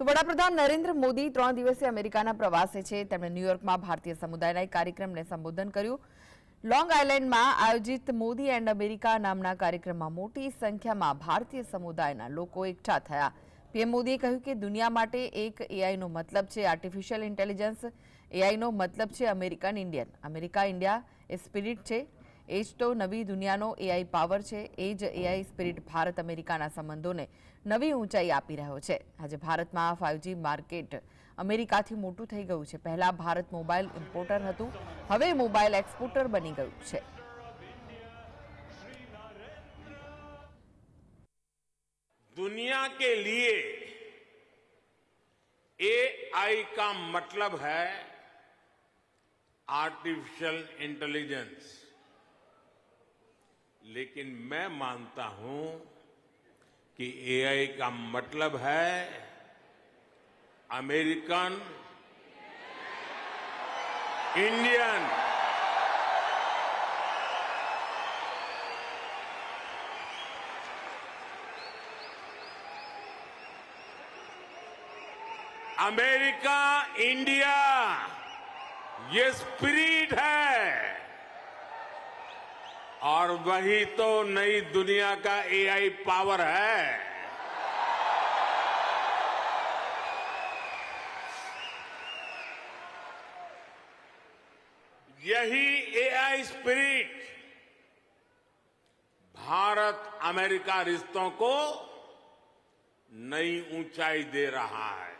તો વડાપ્રધાન નરેન્દ્ર મોદી ત્રણ દિવસીય અમેરિકાના પ્રવાસે છે. તેમણે ન્યુયોર્કમાં ભારતીય સમુદાયના એક કાર્યક્રમને સંબોધન કર્યું. લોંગ આઇલેન્ડમાં આયોજિત મોદી એન્ડ અમેરિકા નામના કાર્યક્રમમાં મોટી સંખ્યામાં ભારતીય સમુદાયના લોકો એકઠા થયા. પીએમ મોદીએ કહ્યું કે દુનિયા માટે એક એઆઈનો મતલબ છે આર્ટિફિશિયલ ઇન્ટેલિજન્સ. એઆઈનો મતલબ છે અમેરિકન ઇન્ડિયન. અમેરિકા, ઇન્ડિયા એ સ્પિરિટ છે. એ જ તો નવી દુનિયાનો એઆઈ પાવર છે એ જ એઆઈ સ્પિરિટ ભારત અમેરિકાના સંબંધોને નવી ઊંચાઈ આપી રહ્યો છે આજે ભારતમાં ફાઇવજી માર્કેટ અમેરિકાથી મોટું થઈ ગયું છે પહેલા ભારત મોબાઈલ ઇમ્પોર્ટર હતું હવે મોબાઈલ એક્સપોર્ટર બની ગયું છે दुनिया के लिए एआई का मतलब है आर्टिफिशियल इंटेलिजेंस लेकिन मैं मानता हूँ कि एआई का मतलब है अमेरिकन, इंडियन। अमेरिका, इंडिया, ये स्पिरिट है। और वही तो नई दुनिया का एआई पावर है। यही एआई स्पिरिट भारत अमेरिका रिश्तों को नई ऊंचाई दे रहा है।